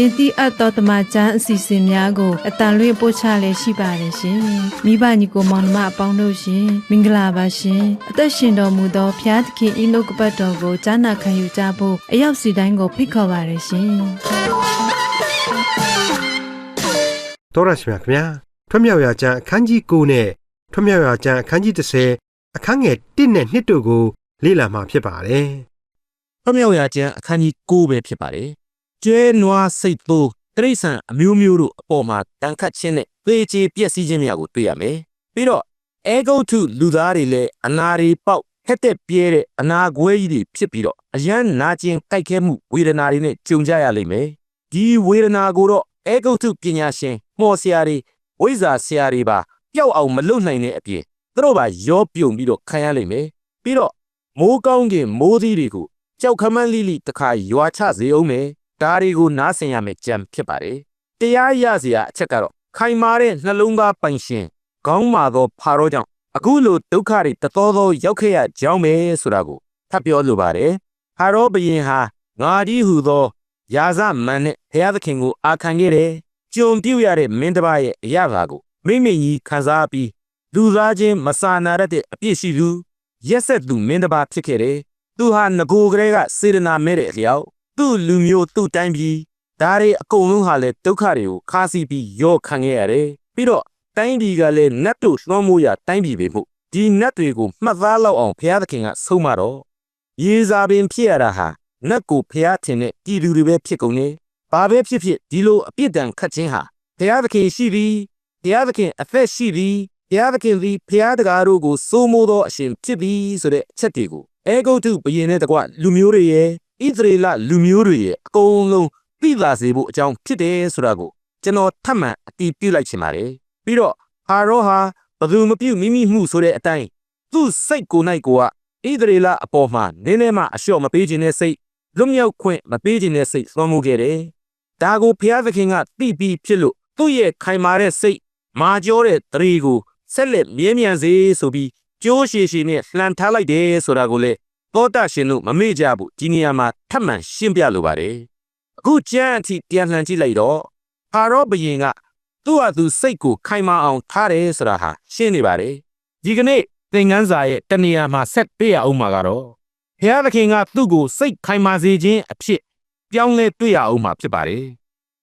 တင်တိအပ်သောတမချန်းအစီအစဉ်များကိုအတန်လွင့်ပို့ချလည်းရှိပါတယ်ရှင်။မိဘညီကိုမောင်နှမအပေါင်းတို့ရှင်မင်္ဂလာပါရှင်။အသက်ရှင်တော်မူသောဖျားသခင်ဤနှုတ်ကပတ်တော်ကိုကြားနာခံယူကြဖို့အရောက်စီတိုင်းကိုဖိတ်ခေါ်ပါတယ်ရှင်။တော်ရရှိမြခင်ဗျာထွတ်မြောက်ရာကျမ်းအခန်းကြီး9နဲ့ထွတ်မြောက်ရာကျမ်းအခန်းကြီး10အခန်းငယ်1နဲ့2တို့ကိုလေ့လာမှာဖြစ်ပါတယ်ဖမြောက်ရာကျမ်းအခန်းကြီး9ပဲဖြစ်ပါတယ်။ ကျွဲနွားစိတ်သိုးတိရစ္ဆာန်အမျိုးမျိုးတို့အပေါ်မှာတန်ခတ်ခြင်းနဲ့သေချေပျက်စီးခြင်းများကိုတွေ့ရမယ်။ပြီးတော့အဲဂုတ်ထုလူသားတွေလည်းအနာတွေပေါက်ဟက်တဲ့ပြဲတဲ့အနာခွဲကြီးတွေဖြစ်ပြီးတော့အယမ်းနာကျင်ကြိုက်ခဲမှုဝေဒနာတွေနဲ့ကြုံကြရလိမ့်မယ်။ဒီဝေဒနာကိုတော့အဲဂုတ်ထုပညာရှင်မော်ဆရာတွေဝိဇ္ဇာဆရာတွေပါပျောက်အောင်မလုပ်နိုင်တဲ့အပြင်သူတို့ပါရောပြုံပြီးတော့ခံရလိမ့်မယ်။ပြီးတော့မိုးကောင်းကင်မိုးသီးတွေကိုကြောက်ခမန်းလိလိတခါရွာချစေအောင်မယ် ဒါတွေကိုနားဆင်ရမယ်ကြံဖြစ်ပါတယ်တရားရစရာအချက်ကတော့ခိုင်မာတဲ့နှလုံးသားပိုင်ရှင်ခေါင်းမာသောဖာရောကြောင့်အခုလိုဒုက္ခတွေတတော်တော်ရောက်ခဲ့ရကြောင်းပဲဆိုတာကိုထပ်ပြောလိုပါတယ်ဖာရောဘရင်ဟာငါဒီဟုသောယာဇမန်နဲ့ဘုရားသခင်ကိုအာခံခဲ့တယ်ကြုံပြုတ်ရတဲ့မင်းတစ်ပါးရဲ့အရာသာကိုမိမိကြီးခံစားပြီးလူသားချင်းမစာနာရတဲ့အပြစ်ရှိသူရက်ဆက်သူမင်းတစ်ပါးဖြစ်ခဲ့တယ်သူဟာငကိုကလေးကစေရနာမဲ့တဲ့အလျောက် သူ့လူမျိုးသူ့တိုင်းပြည်ဒါတွေအကုန်လုံးဟာလည်းဒုက္ခတွေကိုခါစီပြီးရော့ခံခဲ့ရတယ်ပြီးတော့တိုင်းပြည်ကလည်းနတ်တို့လွှမ်းမိုးရတိုင်းပြည်ပဲမို့ဒီနတ်တွေကိုမှတ်သားလောက်အောင်ဘုရားသခင်ကဆုံးမတော့ရေစာပင်ဖြစ်ရတာဟာနတ်ကိုဘုရားထင်တဲ့ပြည်သူတွေပဲဖြစ်ကုန်နေဘာပဲဖြစ်ဖြစ်ဒီလိုအပြစ်ဒဏ်ခတ်ခြင်းဟာဘုရားသခင်ရှိပြီးဘုရားသခင်အသက်ရှိပြီးဘုရားသခင်သည်ဘုရားတကားတို့ကိုစိုးမိုးသောအရှင်ဖြစ်ပြီးဆိုတဲ့အချက်တွေကိုအဲဂုတ်တုဘယင်နဲ့တကွလူမျိုးတွေရဲ့ ဣသရေလလူမျိုးတွေရဲ့အကုန်လုံးသိသာစေဖို့အကြောင်းဖြစ်တယ်ဆိုတာကိုကျွန်တော်ထပ်မံအတည်ပြုလိုက်ချင်ပါတယ်ပြီးတော့ဟာရောဟာဘသူမပြုတ်မိမိမှုဆိုတဲ့အတိုင်းသူ့စိတ်ကိုယ်၌ကိုကဣသရေလအပေါ်မှာနင်းနေမှအလျှော့မပေးခြင်းနဲ့စိတ်လွတ်မြောက်ခွင့်မပေးခြင်းနဲ့စိတ်သွမ်းမှုခဲ့တယ်ဒါကိုဘုရားသခင်ကသိပြီးဖြစ်လို့သူ့ရဲ့ခိုင်မာတဲ့စိတ်မာကျောတဲ့တရီကိုဆက်လက်မြဲမြံစေဆိုပြီးကြိုးရှည်ရှည်နဲ့လှန်ထားလိုက်တယ်ဆိုတာကိုလေသော တာရှင်တို့မမေ့ကြဘူးဒီနေရာမှာထပ်မံရှင်းပြလိုပါတယ်အခုကျမ်းအထိပြန်လှန်ကြည့်လိုက်တော့ဟာရောဘယင်ကသူ့ဟာသူစိတ်ကိုခိုင်မာအောင်ထားတယ်ဆိုတာဟာရှင်းနေပါတယ်ဒီကနေ့သင်ခန်းစာရဲ့တနေရာမှာဆက်ပြရအောင်မှာကတော့ဘုရားသခင်ကသူ့ကိုစိတ်ခိုင်မာစေခြင်းအဖြစ်ပြောင်းလဲတွေ့ရအောင်မှာဖြစ်ပါတယ်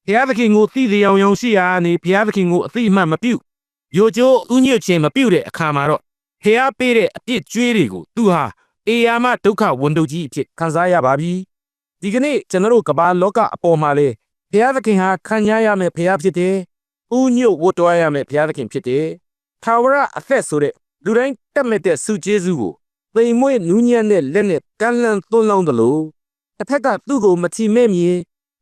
ဘုရားသခင်ကိုသိစေအောင်ယုံရှိရာနေဘုရားသခင်ကိုအသိအမှတ်မပြုယိုကျိုးဥညွတ်ခြင်းမပြုတဲ့အခါမှာတော့ဖျားပေးတဲ့အပြစ်ကြွေးတွေကိုသူဟာ အေယာမဒုက္ခဝန်တုပ်ကြီးအဖြစ်ခံစားရပါပြီဒီကနေ့ကျွန်တော်တို့ကမ္ဘာလောကအပေါ်မှာလေဘုရားသခင်ဟာခံရရမယ်ဘုရားဖြစ်တယ်ဥညွတ်ဝတ်တော်ရမယ်ဘုရားသခင်ဖြစ်တယ်ထာဝရအသက်ဆိုတဲ့လူတိုင်းတက်မဲ့တဲ့စုကျေးဇူးကိုသိမ်မွေ့နူးညံ့တဲ့လက်နဲ့ကန့်လန့်သွန်းလောင်းတယ်လို့တစ်ဖက်ကသူ့ကိုမချီမဲ့မြင်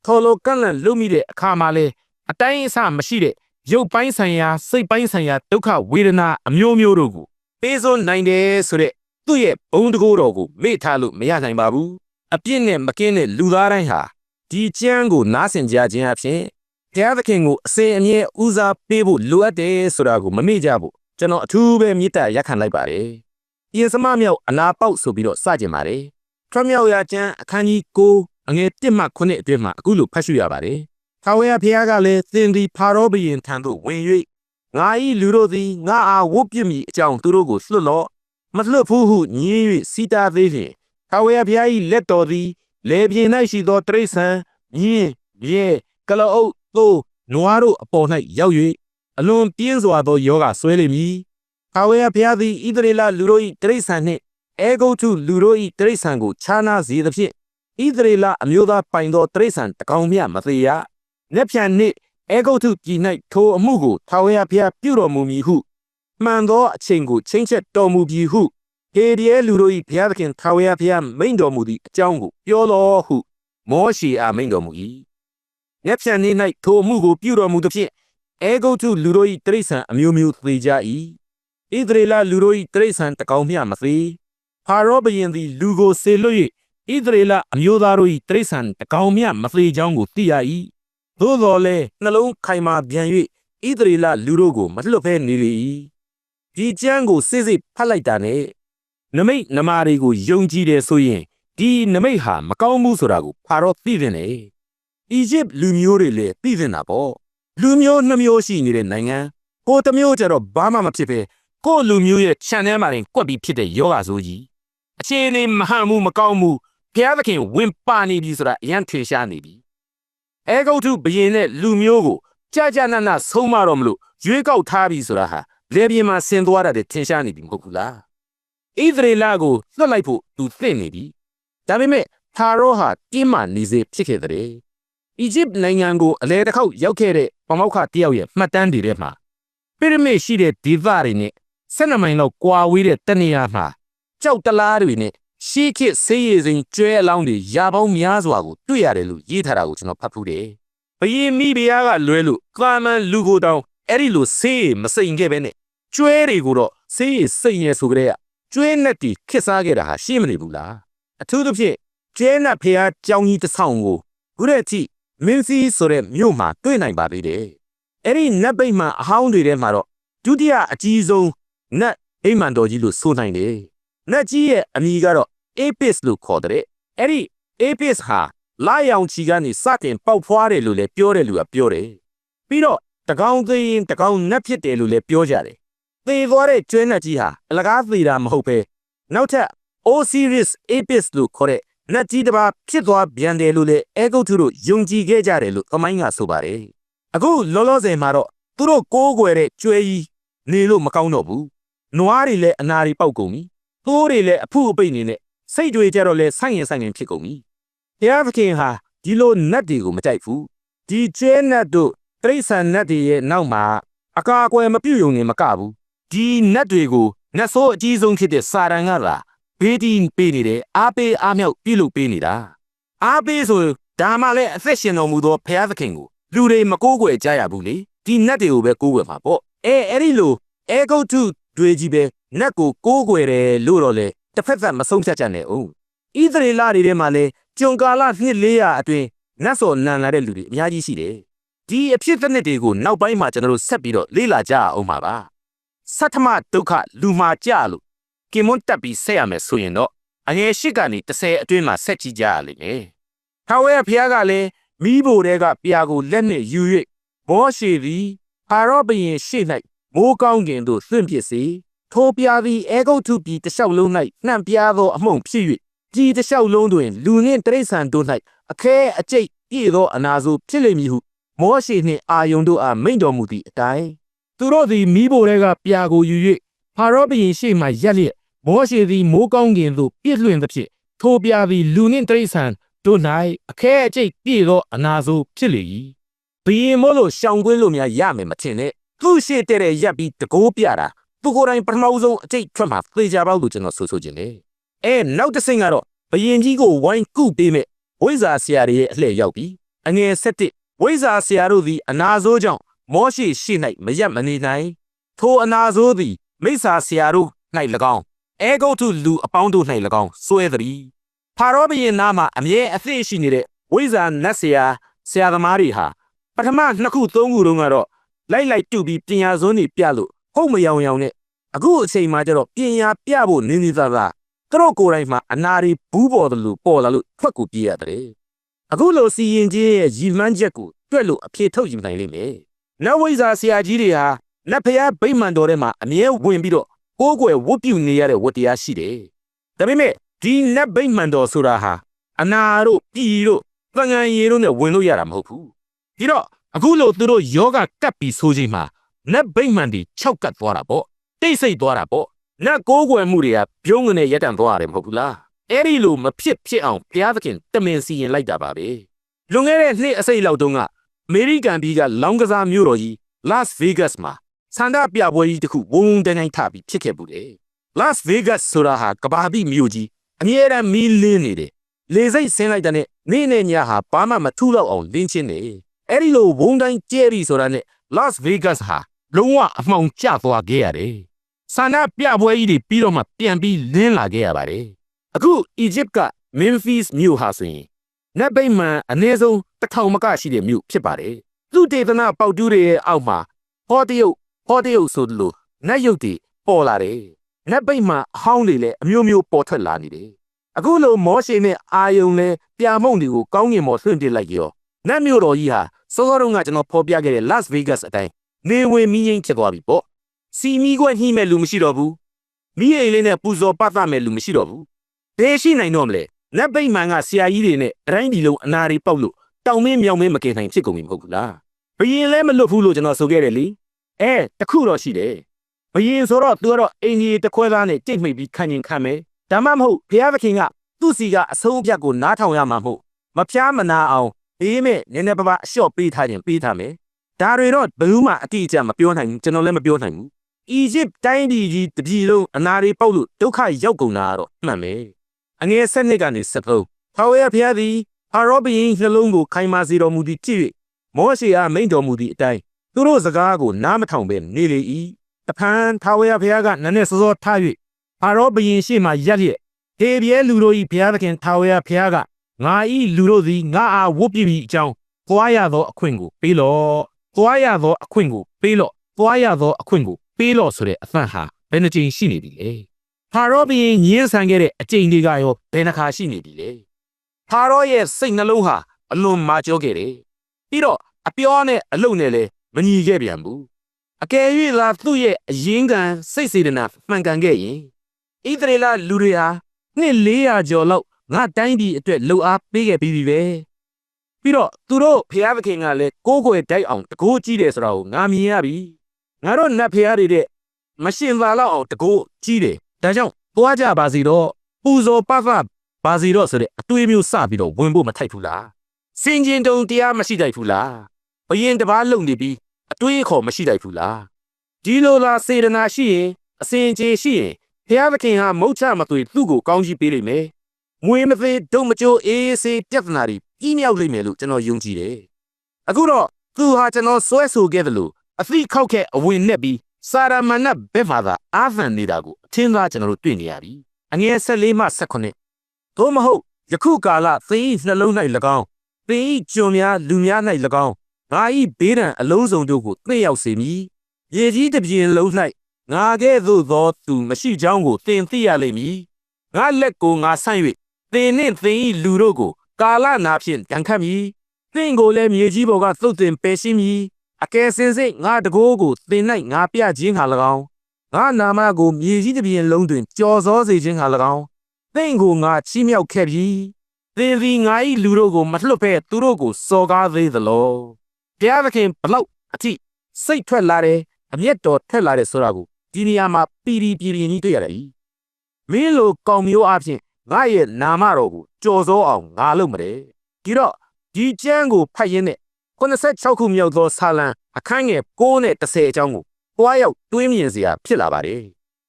ထော်လိုကန့်လန့်လုပ်မိတဲ့အခါမှာလေအတိုင်းအဆမရှိတဲ့ရုပ်ပိုင်းဆိုင်ရာစိတ်ပိုင်းဆိုင်ရာဒုက္ခဝေဒနာအမျိုးမျိုးတို့ကိုပေးစွန်းနိုင်တယ်ဆိုတဲ့ သူ့ရဲ့ဘုံတကိုးတော်ကိုမေ့ထားလို့မရနိုင်ပါဘူးအပြစ်နဲ့မကင်းတဲ့လူသားတိုင်းဟာဒီကျမ်းကိုနားဆင်ကြခြင်းအဖြစ်ဘုရားသခင်ကိုအစဉ်အမြဲဦးစားပေးဖို့လိုအပ်တယ်ဆိုတာကိုမမေ့ကြဘူးကျွန်တော်အထူးပဲမေတ္တာရက်ခံလိုက်ပါတယ်။ပြင်စမမြောက်အနာပေါက်ဆိုပြီးတော့စကြင်ပါတယ်။ထရမြောက်ရာကျမ်းအခန်းကြီး9အငယ်1မှ9အတွင်းမှာအခုလိုဖတ်ရှုရပါတယ်။ထာဝရဘုရားကလည်းသင်သည်ဖာရောဘုရင်ထံသို့ဝင်၍ငါ၏လူတို့သည်ငါအားဝတ်ပြမည်အကြောင်းသူတို့ကိုလွတ်လော့ မလွတ်ဘူးဟုညင်း၍စီတာသေးဖြင့်ထာဝရဘုရား၏လက်တော်သည်လေပြင်း၌ရှိသောတရိษံမြင်းရဲကလောအုပ်သို့နွားတို့အပေါ်၌ရောက်၍အလွန်ပြင်းစွာသောယောဂဆွဲလိမ့်မည်ထာဝရဘုရားသည်ဣသရေလလူတို့၏တရိษံနှင့်အေဂုတ်ထုလူတို့၏တရိษံကိုခြားနာစေသဖြင့်ဣသရေလအမျိုးသားပိုင်သောတရိษံတကောင်မြမသေးရလက်ဖြန်နှင့်အေဂုတ်ထုပြည်၌ထိုအမှုကိုထာဝရဘုရားပြုတော်မူမည်ဟု မှန်သောအချိန်ကိုချိန်ချက်တော်မူပြီဟုဟေဒီယေလူတို့၏ဘုရားသခင်ထာဝရဘုရားမိန့်တော်မူသည့်အကြောင်းကိုပြောတော်ဟုမောရှေအားမိန့်တော်မူ၏လက်ဖြန်နေ့၌ထိုအမှုကိုပြုတော်မူသဖြင့်အေဂုတ်ထုလူတို့၏တရိษံအမျိုးမျိုးသေကြ၏ဣသရေလလူတို့၏တရိษံတကောင်မျှမသေးဖာရောဘုရင်သည်လူကိုဆေလွတ်၍ဣသရေလအမျိုးသားတို့၏တိရစ္ဆာန်တကောင်မြမသေးချောင်းကိုသိရ၏သို့တော်လည်းနှလုံးခိုင်မာပြန်၍ဣသရေလလူတို့ကိုမလွတ်ဖဲနေလေ၏ ဒီကျမ်းကိုစစ်စစ်ဖတ်လိုက်တာနဲ့နမိတ်နမာတွေကိုယုံကြည်တယ်ဆိုရင်ဒီနမိတ်ဟာမကောင်းဘူးဆိုတာကိုဖာတော့သိတယ်လေအီဂျစ်လူမျိုးတွေလည်းသိတင်တာပေါ့လူမျိုးနှမျိုးရှိနေတဲ့နိုင်ငံကိုတစ်မျိုးကျတော့ဘာမှမဖြစ်ပဲကိုယ့်လူမျိုးရဲ့ခြံထဲမှာတင်ကွက်ပြီးဖြစ်တဲ့ယောဂဆိုးကြီးအခြေအနေမဟန်မှုမကောင်းမှုဘုရားသခင်ဝင်ပါနေပြီဆိုတာအရန်ထွေရှားနေပြီအဲဂုတ်ထုဘယင်နဲ့လူမျိုးကိုကြာကြာနာနာဆုံးမတော့မလို့ရွေးကောက်ထားပြီဆိုတာဟာ လေပြေမှာဆင်သွားတာတဲ့ထင်ရှားနေပြီမဟုတ်ဘူးလားဣသရေလကိုလွတ်လိုက်ဖို့သူသိနေပြီဒါပေမဲ့ဖာရောဟာတင်းမာနေစေဖြစ်ခဲ့တဲ့အီဂျစ်နိုင်ငံကိုအလဲတစ်ခေါက်ရောက်ခဲ့တဲ့ပမောက္ခတယောက်ရဲ့မှတ်တမ်းတွေထဲမှာပီရမစ်ရှိတဲ့ဒေသတွေနဲ့12မိုင်လောက်ကွာဝေးတဲ့တနေရာမှာကြောက်တလားတွေနဲ့ရှေးခေတ်ဆေးရည်စိန်ကျွဲအလောင်းတွေရာပေါင်းများစွာကိုတွေ့ရတယ်လို့ရေးထားတာကိုကျွန်တော်ဖတ်ဖူးတယ်။ဘယင်းမိဖုရားကလွဲလို့ကာမန်လူကိုတောင်အဲ့ဒီလိုဆေးရည်မစိန်ခဲ့ပဲနဲ့ ကျွဲတွေကိုတော့ဆေးရည်စိန်ရဆိုကြတဲ့ကကျွဲနဲ့တီခစ်စားခဲ့တာဟာရှင်းမနေဘူးလား။အထူးသဖြင့်ကျွဲနဲ့ဖုရားကြောင်းကြီးတစ်ဆောင်ကိုခုတဲ့အထိမင်းစီဆိုတဲ့မြို့မှာတွေ့နိုင်ပါသေးတယ်။အဲ့ဒီနတ်ပိတ်မှအဟောင်းတွေထဲမှာတော့ဒုတိယအကြီးဆုံးနတ်အိမ်မန်တော်ကြီးလို့ဆိုနိုင်တယ်။နတ်ကြီးရဲ့အမည်ကတော့ Apis လို့ခေါ်တဲ့အဲ့ဒီ Apis ဟာလာရောင်ချီကနေစတင်ပေါက်ဖွားတယ်လို့လည်းပြောတယ်လူကပြောတယ်။ပြီးတော့တကောင်သိရင်တကောင်နတ်ဖြစ်တယ်လို့လည်းပြောကြတယ်။ သေသွားတဲ့ကျွဲနတ်ကြီးဟာအလကားသေးတာမဟုတ်ပဲနောက်ထပ် Osiris Apis လို့ခေါ်တဲ့နတ်ကြီးတစ်ပါးဖြစ်သွားပြန်တယ်လို့လည်းအဲဂုတ်ထုတို့ယုံကြည်ခဲ့ကြတယ်လို့သမိုင်းကဆိုပါတယ်။အခုလောလောဆယ်မှာတော့သူတို့ကိုးကွယ်တဲ့ကျွဲကြီးနေလို့မကောင်းတော့ဘူး။နွားတွေလည်းအနာတွေပေါက်ကုန်ပြီ။သိုးတွေလည်းအဖုအပိတ်နေနဲ့စိတ်တွေကြတော့လဲဆိုင်ရင်ဆိုင်ရင်ဖြစ်ကုန်ပြီ။တရားသခင်ဟာဒီလိုနတ်တွေကိုမကြိုက်ဘူး။ဒီကျဲနတ်တို့တိရစ္ဆာန်နတ်တွေရဲ့နောက်မှာအကာအကွယ်မပြုတ်ယုံနေမကဘူး။ ဒီနတ်တွေကိုနတ်ဆိုးအကြီးဆုံးဖြစ်တဲ့စာရန်ကလာဘေးတီးပေးနေတယ်အားပေးအားမြောက်ပြုလုပ်ပေးနေတာ။အားပေးဆိုဒါမှလည်းအသက်ရှင်တော်မူသောဘုရားသခင်ကိုလူတွေမကိုးကွယ်ကြရဘူးလေ။ဒီနတ်တွေကိုပဲကိုးကွယ်မှာပေါ့။အဲအဲ့ဒီလိုအဲဂုတ်ထုတွေကြီးပဲနတ်ကိုကိုးကွယ်တယ်လို့တော့လေတစ်ဖက်သက်မဆုံးဖြတ်ကြနဲ့ဦးဣသရေလတွေထဲမှာလည်းကြုံကာလနှစ်400အတွင်းနတ်စော်နန်လာတဲ့လူတွေအများကြီးရှိတယ်ဒီအဖြစ်တစ်နှစ်တွေကိုနောက်ပိုင်းမှာကျွန်တော်တို့ဆက်ပြီးတော့လေ့လာကြအောင်ပါပါ သတ္တမဒုက္ခလူမာကြလို့ကင်မွန်တက်ပြီးဆက်ရမယ်ဆိုရင်တော့အငယ်ရှိကနေ30အတွင်းမှာဆက်ကြည့်ကြရလိမ့်မယ်ထာဝရဘုရားကလည်းမိဘတွေကပြာကိုလက်နဲ့ယူ၍မောရှေသည်အာရောဘရင်ရှေ့၌မိုးကောင်းကင်သို့သွင့်ဖြစ်စေထိုပြာသည်အဲဂုတ်ထုပြည်တလျှောက်လုံး၌နှံ့ပြားသောအမှုန့်ဖြစ်၍ပြည်တလျှောက်လုံးတွင်လူနှင့်တရိษံတို့၌အခဲအကျိတ်ပြည့်သောအနာဆိုဖြစ်လိမ့်မည်ဟုမောရှေနှင့်အာယုန်တို့အားမိန့်တော်မူသည့်အတိုင်း သူတို့သည်မိဘတွေကပြာကိုယူ၍ဖာရောဘုရင်ရှေ့မှရက်လျက်မောရှေသည်မိုးကောင်းကင်သို့ပြည့်လွှင့်သဖြင့်ထိုပြာသည်လူနှင့်တရိษံတို့၌အခဲအကျိတ်ပြည့်သောအနာဆိုဖြစ်လေ၏ဘုရင်မို့လို့ရှောင်ကွင်းလို့များရမယ်မထင်နဲ့သူ့ရှေ့တဲ့တဲ့ရက်ပြီးတကိုးပြတာသူကိုယ်တိုင်ပထမဆုံးအကျိတ်ထွက်မှာသေချာပေါက်လို့ကျွန်တော်ဆိုဆိုခြင်းလေအဲနောက်တစ်ဆင့်ကတော့ဘယင်ကြီးကိုဝိုင်းကုပေးမဲ့ဝိဇာဆရာတွေရဲ့အလှည့်ရောက်ပြီအငယ်ဆက်တစ်ဝိဇာဆရာတို့သည်အနာဆိုးကြောင့် မောရှိရှိ၌မရက်မနေနိုင်ထိုအနာဆိုးသည် မိစ္ဆာဆရာတို့၌၎င်းအဲဂုတ်ထုလူအပေါင်းတို့၌၎င်းစွဲသည်ဖာရောဘယင်နာမှာအမြဲအသည့်ရှိနေတဲ့ဝိဇာနတ်ဆရာဆရာသမားတွေဟာပထမနှစ်ခုသုံးခုတုန်းကတော့လိုက်လိုက်တူပြီးပညာစွန်းတွေပြလို့ဟုတ်မယောင်ယောင်နဲ့အခုအချိန်မှကျတော့ပညာပြဖို့နင်းနေသားသားသူတို့ကိုယ်တိုင်မှာအနာရီဘူးပေါ်တယ်လို့ပေါ်လာလို့ထွက်ကိုပြေးရတယ်အခုလိုစီရင်ချင်းရဲ့ရည်မှန်းချက်ကိုတွက်လို့အဖြေထုတ်ယူနိုင်လိမ့်မယ် နတ်ဝိဇာဆရာကြီးတွေဟာနတ်ဖျားဗိမာန်တော်ထဲမှာအမြဲဝင်ပြီးတော့ကိုးကွယ်ဝတ်ပြုနေရတဲ့ဝတ်တရားရှိတယ်ဒါပေမဲ့ဒီနတ်ဗိမာန်တော်ဆိုတာဟာအနာတို့ပြည်တို့သံဃာရေတို့နဲ့ဝင်လို့ရတာမဟုတ်ဘူးဒီတော့အခုလို့သူတို့ယောဂကတ်ပြီးဆိုချိန်မှာနတ်ဗိမာန်တွေ၆ကတ်သွားတာပေါ့တိတ်ဆိတ်သွားတာပေါ့နတ်ကိုးကွယ်မှုတွေကပြုံးငနဲ့ရက်တန့်သွားရတယ်မဟုတ်ဘူးလားအဲ့ဒီလိုမဖြစ်ဖြစ်အောင်ဘုရားသခင်တမင်စီရင်လိုက်တာပါပဲလွန်ခဲ့တဲ့နှစ်အစိတ်လောက်တုန်းက အမေရိကန်ပြည်ကလောင်းကစားမြို့တော်ကြီး Las Vegas မှာဆန္ဒပြပွဲကြီးတစ်ခုဝုန်းဝုန်းတိုင်းတိုင်းထပြီးဖြစ်ခဲ့ပူတယ် Las Vegas ဆိုတာဟာကဘာပိမြို့ကြီးအမြဲတမ်းမီးလင်းနေတယ်လေစိတ်ဆင်းလိုက်တဲ့နေ့နဲ့ညဟာဘာမှမထူတော့အောင်လင်းချင်းနေအဲ့ဒီလိုဝုန်းတိုင်းကျဲပြီဆိုတာနဲ့ Las Vegas ဟာလုံးဝအမှောင်ကျသွားခဲ့ရတယ်။ဆန္ဒပြပွဲကြီးတွေပြီးတော့မှပြန်ပြီးလင်းလာခဲ့ရပါတယ်။အခုအီဂျစ်က Memphis မြို့ဟာဆိုရင် နတ်ဗိမာန်အနည်းဆုံးတစ်ထောင်မကရှိတဲ့မြို့ဖြစ်ပါတယ်သူတေသနာပေါက်တူးတွေရဲ့အောက်မှာဟောတယုတ်ဟောတယုတ်ဆိုလို့နတ်ယုတ်တွေပေါ်လာတယ်နတ်ဗိမာန်အဟောင်းတွေလည်းအမျိုးမျိုးပေါ်ထွက်လာနေတယ်အခုလိုမောရှေနဲ့အာယုန်လည်းပြာမုံတွေကိုကောင်းကင်ပေါ်လွှင့်ပစ်လိုက်ရောနတ်မြို့တော်ကြီးဟာစောစောတုန်းကကျွန်တော်ဖော်ပြခဲ့တဲ့ Las Vegas အတိုင်းနေဝင်မီးငိမ့်ဖြစ်သွားပြီပေါ့စီမီခွက်နှီးမဲ့လူမရှိတော့ဘူးမီးအိမ်လေးနဲ့ပူဇော်ပတ်သက်မဲ့လူမရှိတော့ဘူးဘယ်ရှိနိုင်တော့မလဲ နတ်ဗိမာန်ကဆရာကြီးတွေနဲ့အတိုင်းဒီလုံးအနာတွေပေါက်လို့တောင်မင်းမြောင်မင်းမကင်နိုင်ဖြစ်ကုန်ပြီမဟုတ်ဘူးလားဘယင်လည်းမလွတ်ဘူးလို့ကျွန်တော်ဆိုခဲ့တယ်လေအဲတခုတော့ရှိတယ်ဘယင်ဆိုတော့သူကတော့အင်ကြီးတစ်ခွဲသားနဲ့ကြိတ်မိတ်ပြီးခံရင်ခံမယ်ဒါမှမဟုတ်ဘုရားသခင်ကသူ့စီကအဆုံးအဖြတ်ကိုနားထောင်ရမှာမဟုတ်မဖျားမနာအောင်အေးမဲ့နည်းနည်းပါးပါအလျှော့ပေးထားခြင်းပေးထားမယ်ဒါတွေတော့ဘယ်သူမှအတိအကျမပြောနိုင်ဘူးကျွန်တော်လည်းမပြောနိုင်ဘူးအီဂျစ်တိုင်းပြည်ကြီးတပြည်လုံးအနာတွေပေါက်လို့ဒုက္ခရောက်ကုန်တာကတော့မှန်ပဲ အငယ်ဆက်နှစ်ကနေဆက်သုံးထာဝရဘုရားသည်ဖာရောဘုရင်နှလုံးကိုခိုင်မာစေတော်မူသည့်ကြည့်၍မောရှေအားမိန့်တော်မူသည့်အတိုင်းသူတို့စကားကိုနားမထောင်ဘဲနေလေ၏တဖန်ထာဝရဘုရားကနည်းနည်းစောစောထား၍ဖာရောဘုရင်ရှေ့မှရက်လျက်ဟေဘရဲလူတို့၏ဘုရားသခင်ထာဝရဘုရားကငါ၏လူတို့သည်ငါအားဝတ်ပြပြီးအကြောင်းသွားရသောအခွင့်ကိုပေးလော့သွားရသောအခွင့်ကိုပေးလော့သွားရသောအခွင့်ကိုပေးလော့ဆိုတဲ့အသံဟာဘယ်နှကြိမ်ရှိနေပြီလဲ ဖာရောဘုရင်ညှင်းဆန်ခဲ့တဲ့အကြိမ်တွေကရောဘယ်နှခါရှိနေပြီလဲဖာရောရဲ့စိတ်နှလုံးဟာအလွန်မာကျောခဲ့တယ်ပြီးတော့အပြောနဲ့အလုံနဲ့လည်းမညီခဲ့ပြန်ဘူးအကယ်၍သာသူ့ရဲ့အရင်းခံစိတ်စေတနာမှန်ကန်ခဲ့ရင်ဣသရေလလူတွေဟာနှစ်400ကျော်လောက်ငါတိုင်းပြည်အတွက်လှုပ်အားပေးခဲ့ပြီးပြီပဲပြီးတော့သူတို့ဖျားသခင်ကလည်းကိုးကွယ်တိုက်အောင်တကိုးကြီးတယ်ဆိုတာကိုငါမြင်ရပြီငါတို့နတ်ဖျားတွေတဲ့မရှင်သာလောက်အောင်တကိုးကြီးတယ် ဒါကြောင့်သွားကြပါစီတော့ပူဇော်ပတ်ဖပါစီတော့ဆိုတဲ့အတွေးမျိုးစပြီးတော့ဝင်ဖို့မထိုက်ဘူးလားစင်ကျင်တုံတရားမရှိတိုက်ဘူးလားဘယင်တပားလုံနေပြီးအတွေးခေါ်မရှိတိုက်ဘူးလားဒီလိုလားစေတနာရှိရင်အစင်ကြေရှိရင်ဖျားသခင်ဟာမုတ်ချမသွေသူ့ကိုကောင်းကြီးပေးလိမ့်မယ်ငွေမသေးဒုံမကျိုးအေးအေးဆေးပြဿနာတွေပြီးမြောက်လိမ့်မယ်လို့ကျွန်တော်ယုံကြည်တယ်အခုတော့သူဟာကျွန်တော်ဆွဲဆိုခဲ့တယ်လို့အသိခောက်ခဲ့အဝင်နဲ့ပြီး စာရမဏတ်ဘက်မှာသာအာဖန်နေတာကိုအထင်သာကျွန်တော်တို့တွေ့နေရပြီအငယ်14မှ18သို့မဟုတ်ယခုကာလသင်၏နှလုံး၌၎င်းသင်၏ကျွန်များလူများ၌၎င်းငါ၏ဘေးဒဏ်အလုံးစုံတို့ကိုသိရောက်စေမည်ရေကြီးတစ်ပြင်လုံး၌ငါကဲ့သို့သောသူမရှိကြောင်းကိုသင်သိရလိမ့်မည်ငါလက်ကိုငါဆန့်၍သင်နှင့်သင်၏လူတို့ကို ကာလနာဖြင့်တန်ခတ်မည်သင်ကိုလည်းမြေကြီးပေါ်ကသုတ်တင်ပယ်ရှင်းမည် အကယ်စင်စစ်ငါတကိုးကိုသင်၌ငါပြခြင်းဟာ၎င်းငါနာမကိုမြေကြီးတစ်ပြင်လုံးတွင်ကြော်စောစေခြင်းဟာ၎င်းသင်ကိုငါချီးမြှောက်ခဲ့ပြီသင်သည်ငါ၏လူတို့ကိုမလွတ်ဖဲသူတို့ကိုစော်ကားသေးသလောဘုရားသခင်ဘလောက်အထိစိတ်ထွက်လာတယ်အမျက်တော်ထွက်လာတယ်ဆိုတာကိုဒီနေရာမှာပီပီပီပီကြီးတွေ့ရတယ်မင်းလိုကောင်မျိုးအဖြစ်ငါရဲ့နာမတော်ကိုကြော်စောအောင်ငါလုပ်မတယ်ဒီတော့ဒီကျမ်းကိုဖတ်ရင်းနဲ့ 86ခုမြောက်သောဆာလံအခန်းငယ်6နဲ့10အကြောင်းကိုတွားရောက်တွေးမြင်စရာဖြစ်လာပါတယ်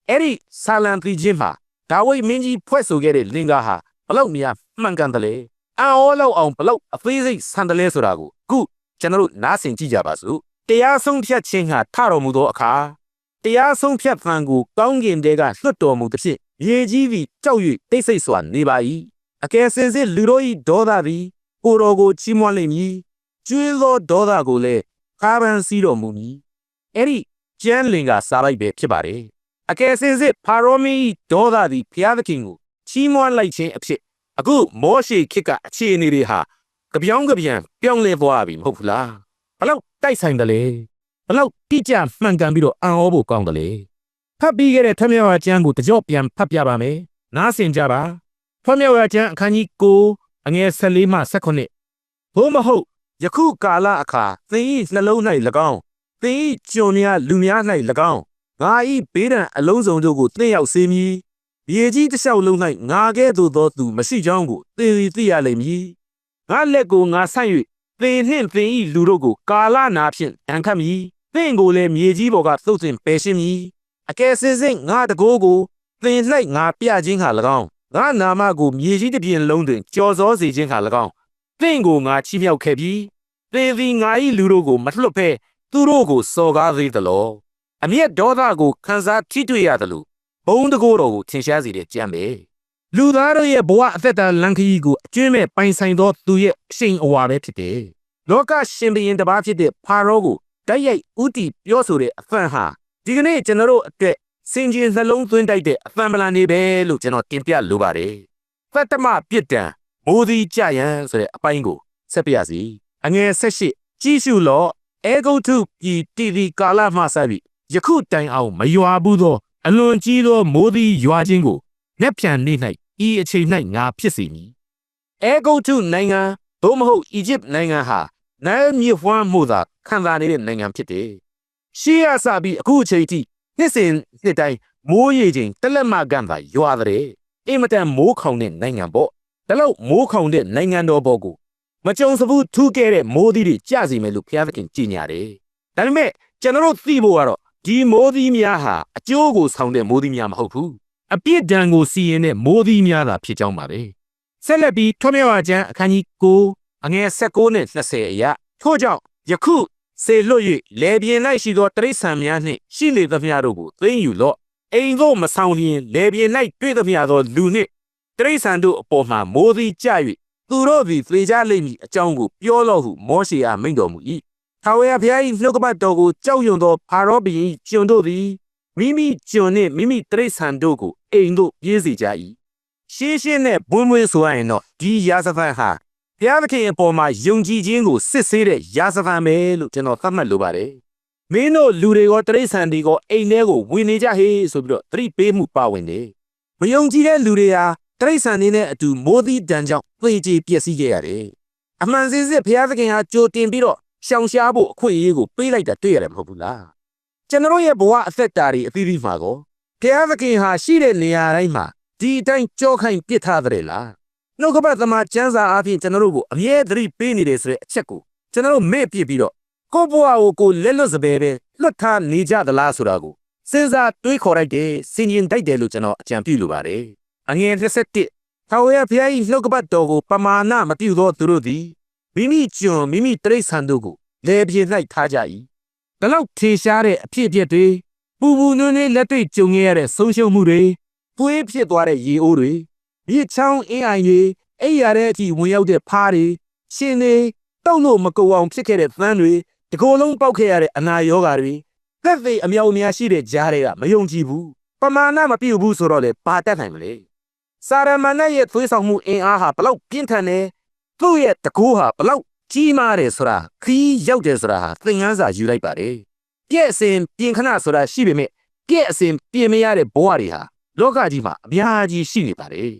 အဲ့ဒီဆာလံသီချင်းမှာဒါဝိဒ်မင်းကြီးဖွဲ့ဆိုခဲ့တဲ့လင်္ကာဟာဘလောက်များမှန်ကန်တယ်လဲအံ့ဩလောက်အောင်ဘလောက်အသေးစိတ်ဆန်တယ်လဲဆိုတာကိုအခုကျွန်တော်တို့နားဆင်ကြည့်ကြပါစို့တရားဆုံးဖြတ်ခြင်းဟာထတော်မူသောအခါတရားဆုံးဖြတ်ဖန်ကိုကောင်းကင်တဲကလွတ်တော်မူသဖြင့်ရေကြီးပြီးကြောက်၍တိတ်ဆိတ်စွာနေပါ၏အကယ်စင်စစ်လူတို့၏ဒေါသသည်ကိုယ်တော်ကိုချီးမွမ်းလိမ့်မည် ကျွေးသောဒေါသကိုလည်းကားပန်းစီးတော်မူမည်အဲ့ဒီကျမ်းလင်ကစားလိုက်ပဲဖြစ်ပါတယ်အကယ်စင်စစ်ဖာရောမင်း၏ဒေါသသည်ဘုရားသခင်ကိုချီးမွမ်းလိုက်ခြင်းအဖြစ်အခုမောရှေခေတ်ကအခြေအနေတွေဟာကြပြောင်းကြပြန်ပြောင်းလဲသွားပြီမဟုတ်ဘူးလားဘလောက်တိုက်ဆိုင်တယ်လေဘလောက်တိကျမှန်ကန်ပြီးတော့အံ့ဩဖို့ကောင်းတယ်လေဖတ်ပြီးခဲ့တဲ့ထမြောက်ကျမ်းကိုတကြော့ပြန်ဖတ်ပြပါမယ်နားဆင်ကြပါထမြောက်ကျမ်းအခန်းကြီး9အငယ်14မှ18ဘို့မဟုတ် ယခုကာလအခါသင်၏နှလုံး၌၎င်းသင်၏ကျွန်များလူများ၌၎င်းငါ၏ဘေးဒဏ်အလုံးစုံတို့ကိုသင်ရောက်စေမည်မြေကြီးတစ်လျှောက်လုံး၌ငါကဲ့သို့သောသူမရှိကြောင်းကိုသင်သည်သိရလိမ့်မည်ငါလက်ကိုငါဆန့်၍သင်နှင့်သင်၏လူတို့ကိုကာလနာဖြင့်တန်ခတ်မည်သင်ကိုလည်းမြေကြီးပေါ်ကသုတ်တင်ပယ်ရှင်းမည်အကယ်စင်စစ်ငါတကိုးကိုသင်၌ငါပြခြင်းဟာ၎င်းငါနာမကိုမြေကြီးတစ်ပြင်လုံးတွင်ကြော်စောစေခြင်းဟာ၎င်းသ င်ကိုငါချီးမြှောက်ခဲ့ပြီးသင်သည်ငါ၏လူတို့ကိုမလွတ်ဖဲသူတို့ကိုစော်ကားသေးသလောအမျက်ဒေါသကိုခံစားထိတွေ့ရသလိုဘုံတကိုးတော်ကိုထင်ရှားစေတဲ့ကြံပဲလူသားတို့ရဲ့ဘဝအသက်တာလန်ခရီးကိုအကျွမ်းမဲ့ပိုင်ဆိုင်သောသူရဲ့အရှိန်အဝါပဲဖြစ်တယ်။လောကရှင်ဘုရင်တစ်ပါးဖြစ်တဲ့ဖာရောကိုတိုက်ရိုက်ဥတီပြောဆိုတဲ့အဖန်ဟာဒီကနေ့ကျွန်တော်တို့အတွက်စင်ကြင်နှလုံးသွင်းတိုက်တဲ့အဖန်ပလန်နေပဲလို့ကျွန်တော်တင်ပြလိုပါတယ်။ဖတ်တမပြစ်ဒံ မိုးသီးကြရန်ဆိုတဲ့အပိုင်းကိုဆက်ပြရစီ။အငယ်၁၈ကြီးစုလောအဲဂုတ်ထုပြည်တီတီကာလမှစပြီးယခုတိုင်အောင်မယွာဘူးသော အလွန်ကြီးသောမိုးသီးရွာခြင်းကိုလက်ပြန်နေ၌ဤအချိန်၌ငါဖြစ်စေမည်။အဲဂုတ်ထုနိုင်ငံသို့မဟုတ်အီဂျစ်နိုင်ငံဟာနိုင်မြေဖွမ်းမှုသာခံစားနေတဲ့နိုင်ငံဖြစ်တယ်။ရှေးရစပြီးအခုအချိန်ထိနှစ်စဉ်နှစ်တိုင်းမိုးရေချိန်တလက်မကန်သာရွာတဲ့အင်မတန်မိုးခေါင်တဲ့နိုင်ငံပေါ့။ ဒါလို့မိုးခေါင်တဲ့နိုင်ငံတော်ဘောကိုမကြုံစဘူးထူးခဲ့တဲ့မိုးသီးတွေကြစီမယ်လို့ဘုရားသခင်ကြီးညာတယ်။ဒါပေမဲ့ကျွန်တော်တို့သိဖို့ကတော့ဒီမိုးသီးများဟာအကျိုးကိုဆောင်တဲ့မိုးသီးများမဟုတ်ဘူး။အပြစ်ဒဏ်ကိုစီရင်တဲ့မိုးသီးများသာဖြစ်ကြောင်းပါပဲ။ဆက်လက်ပြီးထွမြောဝါကျမ်းအခန်းကြီး9အငယ်16နဲ့20အရာထို့ကြောင့်ယခုစေလွတ်၍လေပြင်း၌ရှိသောတရိษံများနှင့်ရှိလေသမျှတို့ကိုသိမ်းယူလော့အိမ်သို့မဆောင်လျင်လေပြင်း၌တွေ့သမျှသောလူနှင့် တရိษံတို့အပေါ်မှမိုးသီးကျ၍သူတို့သည်သေကြလိမ့်မည်အကြောင်းကိုပြောလော့ဟုမောရှေအားမိန့်တော်မူ၏ထာဝရဘုရား၏နှုတ်ကပတ်တော်ကိုကြောက်ရွံ့သောဖာရောဘုရင်ကျွန်တို့သည်မိမိကျွန်နှင့်မိမိတရိษံတို့ကိုအိမ်သို့ပြေးစေကြ၏ရှင်းရှင်းနဲ့ဘွန်းဘွန်းဆိုရရင်တော့ဒီရာဇဖန်ဟာဘုရားသခင်အပေါ်မှာယုံကြည်ခြင်းကိုစစ်ဆေးတဲ့ရာဇဖန်ပဲလို့ကျွန်တော်သတ်မှတ်လိုပါတယ်မင်းတို့လူတွေကတရိษံတွေကအိမ်ထဲကိုဝင်နေကြဟေးဆိုပြီးတော့သတိပေးမှုပါဝင်တယ်မယုံကြည်တဲ့လူတွေဟာ တရိษံနေနဲ့အတူမိုးသီးတန်ကြောင့်သေကြေပျက်စီးခဲ့ရတယ်အမှန်စစ်စစ်ဘုရားသခင်ဟာကြိုတင်ပြီးတော့ရှောင်ရှားဖို့အခွင့်အရေးကိုပေးလိုက်တာတွေ့ရတယ်မဟုတ်ဘူးလားကျွန်တော်ရဲ့ဘဝအသက်တာတွေအသီးသီးမှာကောဘုရားသခင်ဟာရှိတဲ့နေရာတိုင်းမှာဒီအတိုင်းကြောခိုင်ပစ်ထားတယ်လားနှုတ်ကပတ်သမားကျမ်းစာအပြင်ကျွန်တော်တို့ကိုအမြဲတမ်းပေးနေတယ်ဆိုတဲ့အချက်ကိုကျွန်တော်တို့မေ့ပြစ်ပြီးတော့ကိုယ့်ဘဝကိုကိုယ်လက်လွတ်စပယ်ပဲလွတ်ထားနေကြသလားဆိုတာကိုစဉ်းစားတွေးခေါ်လိုက်တယ်စင်ရင်တိုက်တယ်လို့ကျွန်တော်အကြံပြုလိုပါတယ် အငယ်31ထာဝရဘုရား၏နှုတ်ကပတ်တော်ကိုပမာဏမပြုသောသူတို့သည်မိမိကျွန်မိမိတရိษံတို့ကိုလေပြေ၌ထားကြ၏ဒါလောက်ထေရှားတဲ့အဖြစ်အပျက်တွေပူပူနွေးနွေးလက်တွေ့ကြုံခဲ့ရတဲ့ဆုံးရှုံးမှုတွေပွေးဖြစ်သွားတဲ့ရေအိုးတွေမြစ်ချောင်းအင်းအိုင်တွေအိပ်ရတဲ့အထိဝင်ရောက်တဲ့ဖားတွေရှင်တွေတောက်လို့မကုအောင်ဖြစ်ခဲ့တဲ့သန်းတွေတကိုယ်လုံးပေါက်ခဲ့ရတဲ့အနာရောဂါတွေသက်သေအမြောက်အများရှိတဲ့ကြားတွေကမယုံကြည်ဘူးပမာဏမပြုတ်ဘူးဆိုတော့လေဘာတတ်နိုင်မလဲ စာရမဏေရဲ့သွေးဆောင်မှုအင်အားဟာဘလောက်ပြင်းထန်တယ်သူ့ရဲ့တကူဟာဘလောက်ကြီးမားတယ်ဆိုတာခီးရောက်တယ်ဆိုတာဟာသင်ခန်းစာယူလိုက်ပါတယ်ပြည့်အစဉ်ပြင်ခဏဆိုတာရှိပေမဲ့ပြည့်အစဉ်ပြင်မရတဲ့ဘဝတွေဟာလောကကြီးမှာအများကြီးရှိနေပါတယ်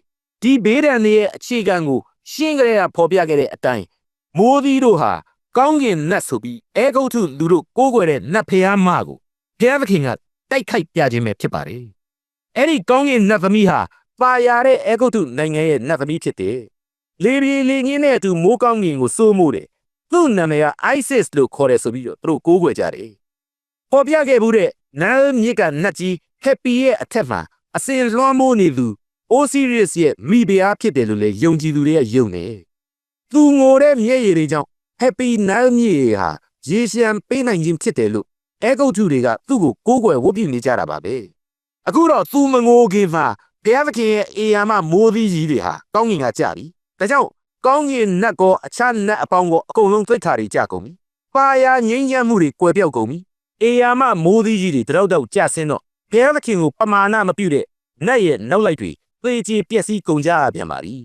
ဒီဘေးဒဏ်တွေရဲ့အခြေခံကိုရှင်းကြရဖော်ပြခဲ့တဲ့အတိုင်းမိုးသီးတို့ဟာကောင်းကင်နတ်ဆိုပြီးအဲဂုတ်ထုလူတို့ကိုးကွယ်တဲ့နတ်ဖျားမကိုဘုရားသခင်ကတိုက်ခိုက်ပြခြင်းပဲဖြစ်ပါတယ်အဲ့ဒီကောင်းကင်နတ်သမီးဟာ ပါရတဲ့အဲဂုတ်ထုနိုင်ငံရဲ့နတ်သမီးဖြစ်တယ်လေပြေလေငင်းနဲ့အတူမိုးကောင်းကင်ကိုစိုးမိုးတယ်သူ့နာမည်က ISIS လို့ခေါ်တယ်ဆိုပြီးတော့သူတို့ကိုးကွယ်ကြတယ်ပေါ်ပြခဲ့ဘူးတဲ့နန်းမြစ်ကနတ်ကြီး Happy ရဲ့အထက်မှာအစင်လွှမ်းမိုးနေသူ Osiris ရဲ့မိဖုရားဖြစ်တယ်လို့လေယုံကြည်သူတွေကယုံတယ်သူငိုတဲ့မျက်ရည်တွေကြောင့် Happy နန်းမြစ်ဟာရေရှမ်းပေးနိုင်ခြင်းဖြစ်တယ်လို့အဲဂုတ်ထုတွေကသူ့ကိုကိုးကွယ်ဝတ်ပြုနေကြတာပါပဲအခုတော့သူမငိုခင်မှာ ဘုရားသခင်ရဲ့အေယာမမိုးသီးကြီးတွေဟာကောင်းကင်ကကြပြီဒါကြောင့်ကောင်းကင်နတ်ကောအခြားနတ်အပေါင်းကောအကုန်လုံးသိခါတွေကြကုန်ပြီပါယာငိမ့်ညံ့မှုတွေကွယ်ပြောက်ကုန်ပြီအေယာမမိုးသီးကြီးတွေတရောက်တော့ကြဆင်းတော့ဘုရားသခင်ကိုပမာဏမပြုတဲ့နတ်ရဲ့နောက်လိုက်တွေသေချေပျက်စီးကုန်ကြရပြန်ပါပြီ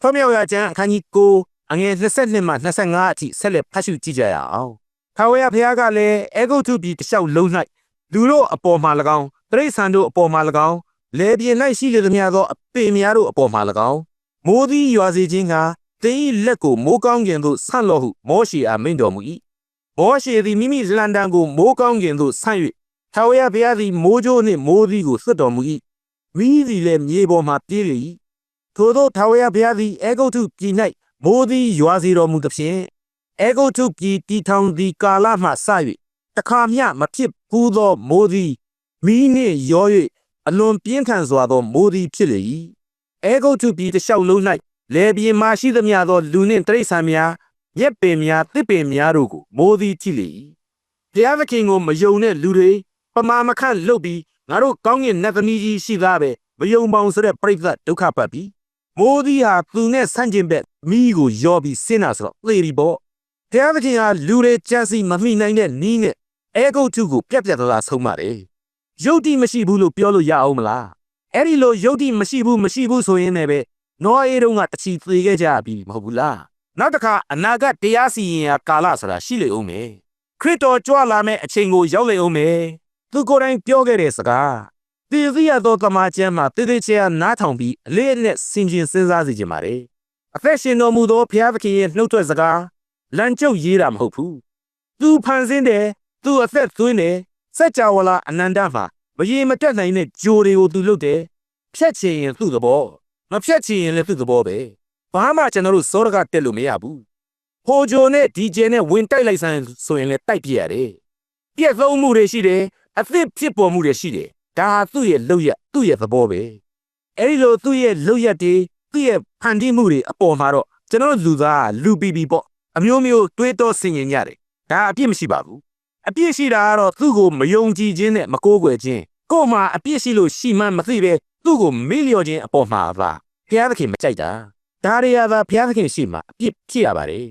ဖမြောက်ရကျမ်းအခန်းကြီး9အငယ်22မှ25အထိဆက်လက်ဖတ်ရှုကြည့်ကြရအောင်ထာဝရဘုရားကလည်းအေဂုတ်ထုပြည်တစ်လျှောက်လုံး၌လူတို့အပေါ်မှာ၎င်းတရိษံတို့အပေါ်မှာ၎င်း လေပြင်း၌ရှိလေသမျှသောအပေများတို့အပေါ်မှာ၎င်းမိုးသီးရွာစေခြင်းကတင်း၏လက်ကိုမိုးကောင်းကင်သို့ဆန့်လော့ဟုမောရှေအားမိန့်တော်မူ၏မောရှေသည်မိမိလန်တန်ကိုမိုးကောင်းကင်သို့ဆန့်၍ထာဝရဘုရားသည်မိုးကြိုးနှင့်မိုးသီးကိုဆွတ်တော်မူ၏မိသည်လည်းမြေပေါ်မှပြေးလေ၏ထို့သောထာဝရဘုရားသည်အေဂုတ်ထုပြည်၌မိုးသီးရွာစေတော်မူသဖြင့်အေဂုတ်ထုပြည်တည်ထောင်သည်ကာလမှစ၍တခါမျှမဖြစ်ဘူးသောမိုးသီးမိနှင့်ရော၍ အလွန်ပြင်းထန်စွာသောမိုးသီးဖြစ်လေ၏အေဂုတ်ထုပြည်တစ်လျှောက်လုံး၌လေပြင်းမှရှိသမျှသောလူနှင့်တိရစ္ဆာန်များရက်ပင်များတစ်ပင်များတို့ကိုမိုးသီးကြည့်လေ၏ဘုရားသခင်ကိုမယုံတဲ့လူတွေပမာမခန့်လုပ်ပြီးငါတို့ကောင်းကင်နတ်သမီးကြီးရှိသားပဲမယုံပေါင်ဆိုတဲ့ပြိဿဒုက္ခပတ်ပြီးမိုးသီးဟာသူနဲ့ဆန့်ကျင်ဘက်မိကိုယောပြီးဆင်းတာဆိုတော့သေဒီပေါ့ဘုရားသခင်ဟာလူတွေကြံစီမမိနိုင်တဲ့နီးနဲ့အဲဂုတ်ထုကိုပြက်ပြက်သားသားဆုံးပါတယ် ယုတ်တိမရှိဘူးလို့ပြောလို့ရအောင်မလားအဲ့ဒီလိုယုတ်တိမရှိဘူးမရှိဘူးဆိုရင်လည်းပဲနောအေတုံးကတချီသေးခဲ့ကြပြီမဟုတ်ဘူးလားနောက်တစ်ခါအနာဂတ်တရားစီရင်ရာကာလဆိုတာရှိလေဦးမယ်ခရစ်တော်ကြွလာမယ့်အချိန်ကိုရောက်လေဦးမယ်သူကိုယ်တိုင်ပြောခဲ့တဲ့စကားတည်သိရသောတမန်ကျမ်းမှာတည်တည်ချာနားထောင်ပြီးအလေးအနက်ဆင်ခြင်စဉ်းစားစီကြပါလေအသက်ရှင်တော်မူသောဘုရားသခင်ရဲ့နှုတ်ထွက်စကားလမ်းကျုပ်ရေးတာမဟုတ်ဘူးသူဖန်ဆင်းတယ်သူအသက်သွင်းတယ် စัจ java လာအနန္တမှာမရေမတက်နိုင်တဲ့ဂျိုတွေကိုသူလုပ်တယ်ဖြတ်ချင်ရင်သူ့သဘောမဖြတ်ချင်ရင်လည်းသူ့သဘောပဲဘာမှကျွန်တော်တို့စောရကတက်လို့မရဘူးဟိုဂျိုနဲ့ဒီဂျေနဲ့ဝင်တိုက်လိုက်ဆိုင်ဆိုရင်လည်းတိုက်ပြရတယ်ပြက်သုံးမှုတွေရှိတယ်အသစ်ဖြစ်ပေါ်မှုတွေရှိတယ်ဒါဟာသူ့ရဲ့လုပ်ရသူ့ရဲ့သဘောပဲအဲဒီလိုသူ့ရဲ့လုပ်ရတွေသူ့ရဲ့ဖန်တီးမှုတွေအပေါ်မှာတော့ကျွန်တော်တို့လူသားကလူပီပီပေါ့အမျိုးမျိုးတွေးတောဆင်ခြင်ကြတယ်ဒါအပြစ်မရှိပါဘူး အပြစ်ရှိတာကတော့သူ့ကိုမယုံကြည်ခြင်းနဲ့မကိုးကွယ်ခြင်းကို့မှာအပြစ်ရှိလို့ရှိမှမသိပဲသူ့ကိုမေ့လျော့ခြင်းအပေါ်မှာပါဘုရားသခင်မကြိုက်တာဒါတွေကသာဘုရားသခင်ရှိမှအပြစ်ဖြစ်ရပါတယ်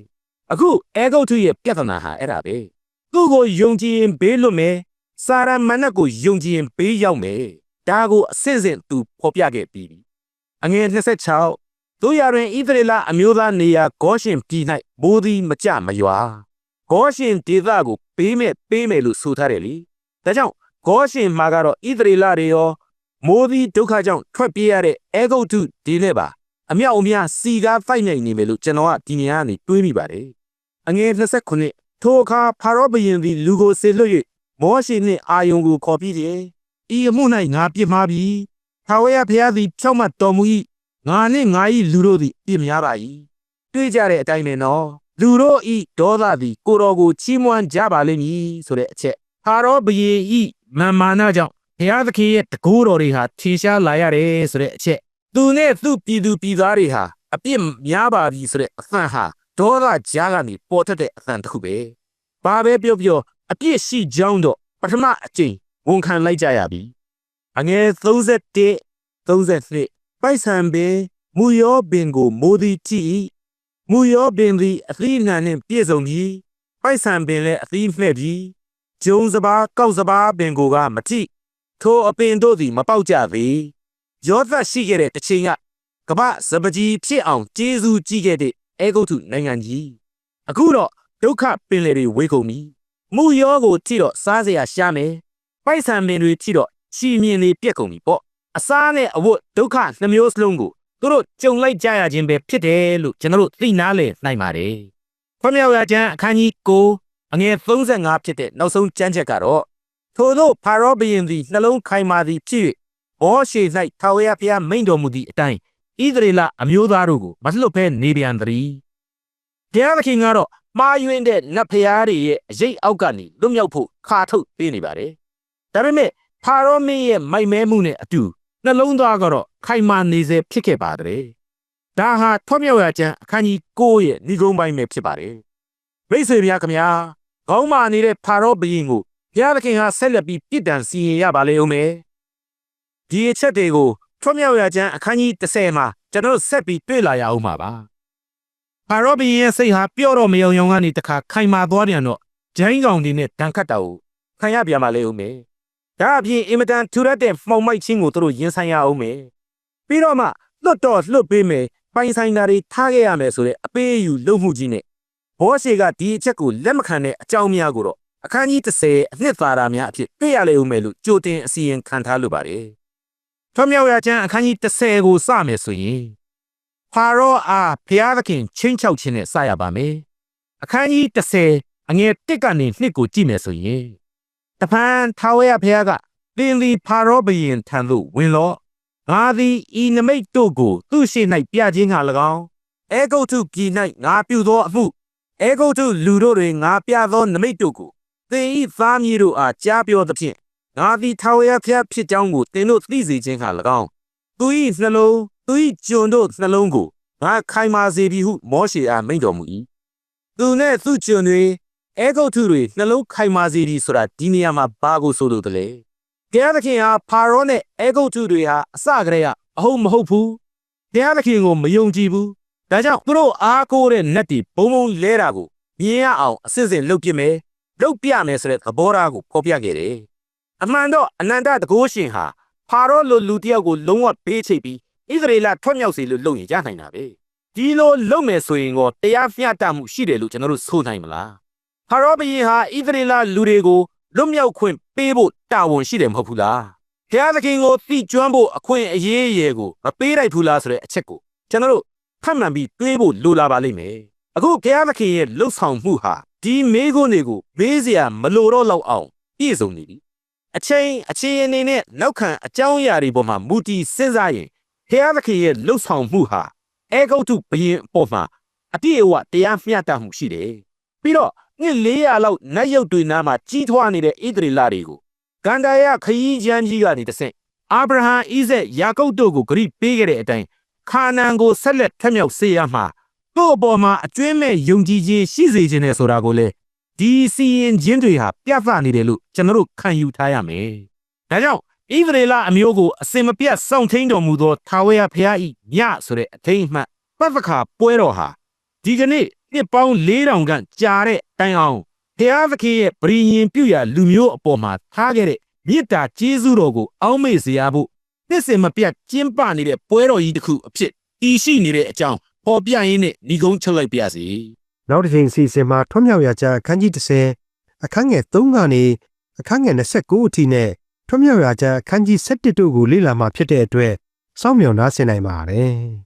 အခုအဲဂုတ်ထုရဲ့ပြဿနာဟာအဲ့ဒါပဲသူ့ကိုယုံကြည်ရင်ဘေးလွတ်မယ်စာရမဏတ်ကိုယုံကြည်ရင်ဘေးရောက်မယ်ဒါကိုအစစ်စစ်သူဖော်ပြခဲ့ပြီးအငယ်26တို့ရတွင်ဣသရေလအမျိုးသားနေရာဂေါရှင်ပြည်၌ဘိုးသည်မကြမရွာ ဂေါရှင်ဒေသကိုပေးမဲ့ပေးမယ်လို့ဆိုထားတယ်လေဒါကြောင့်ဂေါရှင်မှာကတော့ဣသရေလတွေရောမိုးသည်ဒုက္ခကြောင့်ထွက်ပြေးရတဲ့အဲဂုတ်တုဒီနဲ့ပါအမြောက်အများစီကားဖိုက်နိုင်နေမယ်လို့ကျွန်တော်ကဒီနေရာကနေတွေးမိပါတယ်အငယ်29ထိုအခါဖာရောဘုရင်သည်လူကိုဆေလွတ်၍မောရှိနှင့်အာယုန်ကိုခေါ်ပြီးတယ်ဤအမှု၌ငါပြစ်မှားပြီထာဝရဘုရားသည်ဖြောက်မှတ်တော်မူ၏ငါနှင့်ငါ၏လူတို့သည်ပြစ်များပါ၏တွေးကြတဲ့အတိုင်းပဲနော် လူတို့ဤဒေါသသည်ကိုတော်ကိုချီးမွမ်းကြပါလိမ့်မည်ဆိုတဲ့အချက်ဟာရောဘယေဤမာမာနာကြောင့်ဘုရားသခင်ရဲ့တကူတော်တွေဟာထင်ရှားလာရတယ်ဆိုတဲ့အချက်သူနဲ့သူ့ပြည်သူပြည်သားတွေဟာအပြစ်များပါပြီဆိုတဲ့အသံဟာဒေါသကြားကနေပေါ်ထွက်တဲ့အသံတစ်ခုပဲဘာပဲပြောပြောအပြစ်ရှိကြောင်းတော့ပထမအကျင့်ဝန်ခံလိုက်ကြရပြီအငယ်31 32ပိုက်ဆံပင်မူရောပင်ကိုမိုးသည်ကြည့်၏ မူရောပင်သည်အသီးနှံနှင့်ပြည့်စုံပြီးပိုက်ဆံပင်လည်းအသီးမှဲ့ပြီးကျုံစပါးကောက်စပါးပင်ကိုကမကြည့်ထိုအပင်တို့သည်မပေါက်ကြသေးယောသရှိခဲ့တဲ့တစ်ချိန်ကကမ္ဘာစပကြီးဖြစ်အောင်ကျေးဇူးကြီးခဲ့တဲ့အဲဂုတ်ထုနိုင်ငံကြီးအခုတော့ဒုက္ခပင်လေတွေဝေကုန်ပြီမူရောကိုကြည့်တော့စားစရာရှားမယ်ပိုက်ဆံပင်တွေကြည့်တော့ချီမြင်တွေပြက်ကုန်ပြီပေါ့အစားနဲ့အဝတ်ဒုက္ခနှမျိုးစလုံးကို သူတို့ကြုံလိုက်ကြရခြင်းပဲဖြစ်တယ်လို့ကျွန်တော်တို့သိနာလေနိုင်ပါတယ်ခွင့်မြောက်ရခြင်းအခန်းကြီး9အငယ်35ဖြစ်တဲ့နောက်ဆုံးကျမ်းချက်ကတော့ထို့သောဖာရောဘုရင်သည်နှလုံးခိုင်မာသည်ဖြစ်၍ဘောရှိ၌ထာဝရဘုရားမိန့်တော်မူသည့်အတိုင်းဣသရေလအမျိုးသားတို့ကိုမလွတ်ဘဲနေပြန်သတည်းဘုရားသခင်ကတော့မှားယွင်းတဲ့နတ်ဖျားတွေရဲ့အရေးအောက်ကနေလွတ်မြောက်ဖို့ခါထုတ်ပေးနေပါတယ်ဒါပေမဲ့ဖာရောမင်းရဲ့မိုက်မဲမှုနဲ့အတူ နှလုံးသားကတော့ခိုင်မာနေစေဖြစ်ခဲ့ပါတယ်ဒါဟာထွတ်မြောက်ရကျမ်းအခန်းကြီး9ရဲ့ဏိဂုံးပိုင်းပဲဖြစ်ပါတယ်မိတ်ဆွေများခင်ဗျာခေါင်းမာနေတဲ့ဖာရောဘုရင်ကိုဘုရားသခင်ဟာဆက်လက်ပြီးပြစ်ဒဏ်စီရင်ရပါလေဦးမယ်ဒီအချက်တွေကိုထွတ်မြောက်ရကျမ်းအခန်းကြီး30မှာကျွန်တော်တို့ဆက်ပြီးတွေ့လာရအောင်ပါပါဖာရောဘုရင်ရဲ့စိတ်ဟာပျော့တော့မယုံယုံကနေတခါခိုင်မာသွားပြန်တော့ဂျိုင်းကောင်ဒီနဲ့တန်ခတ်တာကိုခံရပြန်ပါလေဦးမယ် ဒါအပြင်အင်မတန်ထူရတဲ့မှောင်မိုက်ချင်းကိုသူတို့ရင်ဆိုင်ရအောင်မယ်ပြီးတော့မှလွတ်တော့လွတ်ပေးမယ်ပိုင်ဆိုင်တာတွေထားခဲ့ရမယ်ဆိုတဲ့အပေးအယူလုပ်မှုကြီးနဲ့ဘောရှေကဒီအချက်ကိုလက်မခံတဲ့အကြောင်းများကိုတော့အခန်းကြီး30အနှစ်သာရများအဖြစ်တွေ့ရလေဦးမယ်လို့ကြိုတင်အစီရင်ခံထားလိုပါတယ်။ထွမြောက်ရကျမ်းအခန်းကြီး30ကိုစမယ်ဆိုရင်ဖာရောအားဖျားသခင်ချင်းချောက်ခြင်းနဲ့စရပါမယ်။အခန်းကြီး30အငယ်1ကနေ2ကိုကြည့်မယ်ဆိုရင် တပန်ထာဝရဘုရားကသင်သည်ဖာရောဘုရင်ထံသို့ဝင်လော့ငါသည်ဤနမိတ်တို့ကို သူ့ရှိ၌ပြခြင်းငှာ၎င်းအဲဂုတ်ထုပြည်၌ငါပြုသောအမှုအဲဂုတ်ထုလူတို့တွင်ငါပြသောနမိတ်တို့ကိုသင်ဤသားမည်တို့အားကြားပြောသဖြင့်ငါသည်ထာဝရဘုရားဖြစ်ကြောင်းကိုသင်တို့သိစေခြင်းငှာ၎င်းသူ၏နှလုံးသူ၏ကျွန်တို့နှလုံးကိုငါခိုင်မာစေပြီဟုမောရှေအားမိန့်တော်မူ၏သူနှင့်သူကျွန်တွေ အဲဂုတ်ထုတွေနှလုံးခိုင်မာစေသည်ဆိုတာဒီနေရာမှာဘာကိုဆိုလိုသလဲဘုရားသခင်ဟာဖာရောနဲ့အဲဂုတ်တုတွေဟာအစကတည်းကအဟုတ်မဟုတ်ဘူးဘုရားသခင်ကိုမယုံကြည်ဘူးဒါကြောင့်သူတို့အားကိုးတဲ့နတ်တွေဘုံဘုံလဲတာကိုမြင်ရအောင်အစစ်စစ်လုပ်ပြမယ်လုပ်ပြမယ်ဆိုတဲ့သဘောထားကိုဖော်ပြခဲ့တယ်အမှန်တော့အနန္တတကုရှင်ဟာဖာရောလိုလူတစ်ယောက်ကိုလုံးဝပေးချိတ်ပြီးဣသရေလထွက်မြောက်စေလို့လုပ်ရင်ရနိုင်တာပဲဒီလိုလုပ်မယ်ဆိုရင်တော့တရားမျှတမှုရှိတယ်လို့ကျွန်တော်တို့ဆိုနိုင်မလား ဖာရောဘုရင်ဟာဣသရေလလူတွေကိုလွတ်မြောက်ခွင့်ပေးဖို့တာဝန်ရှိတယ်မဟုတ်ဘူးလားဘုရားသခင်ကိုသိကျွမ်းဖို့အခွင့်အရေးအရေးကိုမပေးလိုက်ဘူးလားဆိုတဲ့အချက်ကိုကျွန်တော်တို့ဖတ်မှန်ပြီးတွေးဖို့လိုလာပါလိမ့်မယ်အခုဘုရားသခင်ရဲ့လှုပ်ဆောင်မှုဟာဒီမေးခွန်းတွေကိုမေးစရာမလိုတော့လောက်အောင်ပြည့်စုံနေပြီအချိန်အချိန်အနေနဲ့နောက်ခံအကြောင်းအရာတွေပေါ်မှာမူတည်စဉ်းစားရင်ဘုရားသခင်ရဲ့လှုပ်ဆောင်မှုဟာအဲဂုတ်တုဘုရင်အပေါ်မှာအပြည့်အဝတရားမျှတမှုရှိတယ်ပြီးတော့ နှစ်400လောက်နတ်ရုပ်တွေနားမှာကြီးထွားနေတဲ့ဣသရေလတွေကိုဂန္ဓာယခရီးချမ်းကြီးကနေတဆင့်အာဗြဟံဣဇက်ယာကုပ်တို့ကိုဂရိပေးခဲ့တဲ့အတိုင်းခါနန်ကိုဆက်လက်ထက်မြောက်စေရမှာသူ့အပေါ်မှာအကျွင်းမဲ့ယုံကြည်ခြင်းရှိစေခြင်းနဲ့ဆိုတာကိုလေဒီစီရင်ခြင်းတွေဟာပြသနေတယ်လို့ကျွန်တော်တို့ခံယူထားရမယ်။ဒါကြောင့်ဣသရေလအမျိုးကိုအစင်မပြတ်စောင့်ထိန်တော်မူသောထာဝရဘုရား၏ညဆိုတဲ့အထိန်အမှတ်ပတ်သခါပွဲတော်ဟာ ဒီကနေ့နှစ်ပေါင်း4000ခန့်ကြာတဲ့တိုင်အောင်ဘုရားသခင်ရဲ့ဗြိညင်ပြုရာလူမျိုးအပေါ်မှာထားခဲ့တဲ့မေတ္တာကျေးဇူးတော်ကိုအောက်မေ့စေရဖို့နှစ်စင်မပြတ်ကျင်းပနေတဲ့ပွဲတော်ကြီးတစ်ခုအဖြစ်တည်ရှိနေတဲ့အကြောင်းပေါ်ပြရင်းနဲ့ညီကုန်းချုပ်လိုက်ပါစီနောက်တစ်ချိန်အစီအစဉ်မှာထွတ်မြောက်ရာကျမ်းအခန်းကြီး30အခန်းငယ်3ကနေအခန်းငယ်29အထိနဲ့ထွတ်မြောက်ရာကျမ်းအခန်းကြီး17တို့ကိုလေ့လာမှဖြစ်တဲ့အတွက်စောင့်မျှော်နားဆင်နိုင်ပါတယ်။